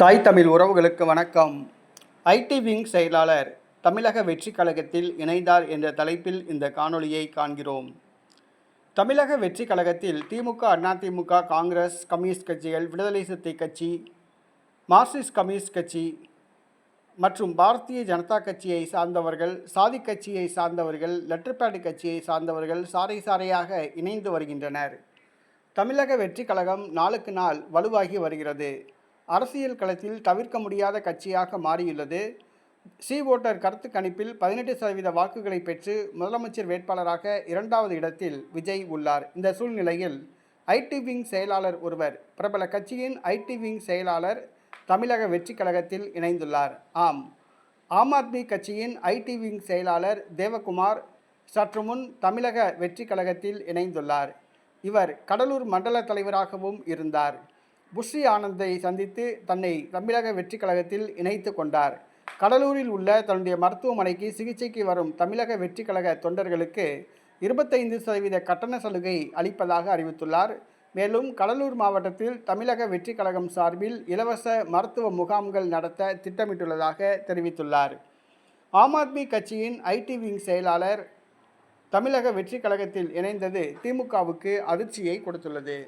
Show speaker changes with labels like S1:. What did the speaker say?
S1: தாய் தமிழ் உறவுகளுக்கு வணக்கம். ஐடி விங் செயலாளர் தமிழக வெற்றி கழகத்தில் இணைந்தார் என்ற தலைப்பில் இந்த காணொளியை காண்கிறோம். தமிழக வெற்றி கழகத்தில் திமுக அதிமுக காங்கிரஸ் கம்யூனிஸ்ட் கட்சிகள் விடுதலை சிறுத்தை கட்சி மார்க்சிஸ்ட் கம்யூனிஸ்ட் கட்சி மற்றும் பாரதிய ஜனதா கட்சியை சார்ந்தவர்கள் சாதி கட்சியை சார்ந்தவர்கள் லெட்டர்பேடு கட்சியை சார்ந்தவர்கள் சாறை சாறையாக இணைந்து வருகின்றனர். தமிழக வெற்றி கழகம் நாளுக்கு நாள் வலுவாகி வருகிறது. அரசியல் களத்தில் தவிர்க்க முடியாத கட்சியாக மாறியுள்ளது. சி. ஓட்டர் கருத்து கணிப்பில் பதினெட்டு சதவீத வாக்குகளை பெற்று முதலமைச்சர் வேட்பாளராக இரண்டாவது இடத்தில் விஜய் உள்ளார். இந்த சூழ்நிலையில் ஐடி விங் செயலாளர் ஒருவர் பிரபல கட்சியின் ஐடி விங் செயலாளர் தமிழக வெற்றி கழகத்தில் இணைந்துள்ளார். ஆம் ஆம் ஆத்மி கட்சியின் ஐடி விங் செயலாளர் தேவகுமார் சற்று முன் தமிழக வெற்றி கழகத்தில் இணைந்துள்ளார். இவர் கடலூர் மண்டல தலைவராகவும் இருந்தார். புஷி ஆனந்தை சந்தித்து தன்னை தமிழக வெற்றி கழகத்தில் இணைத்து கொண்டார். கடலூரில் உள்ள தன்னுடைய மருத்துவமனைக்கு சிகிச்சைக்கு வரும் தமிழக வெற்றி கழக தொண்டர்களுக்கு இருபத்தைந்து சதவீத கட்டண சலுகை அளிப்பதாக அறிவித்துள்ளார். மேலும் கடலூர் மாவட்டத்தில் தமிழக வெற்றி கழகம் சார்பில் இலவச மருத்துவ முகாம்கள் நடத்த திட்டமிட்டுள்ளதாக தெரிவித்துள்ளார். ஆம் ஆத்மி கட்சியின் ஐடி விங் செயலாளர் தமிழக வெற்றி கழகத்தில் இணைந்தது திமுகவுக்கு அதிர்ச்சியை கொடுத்துள்ளது.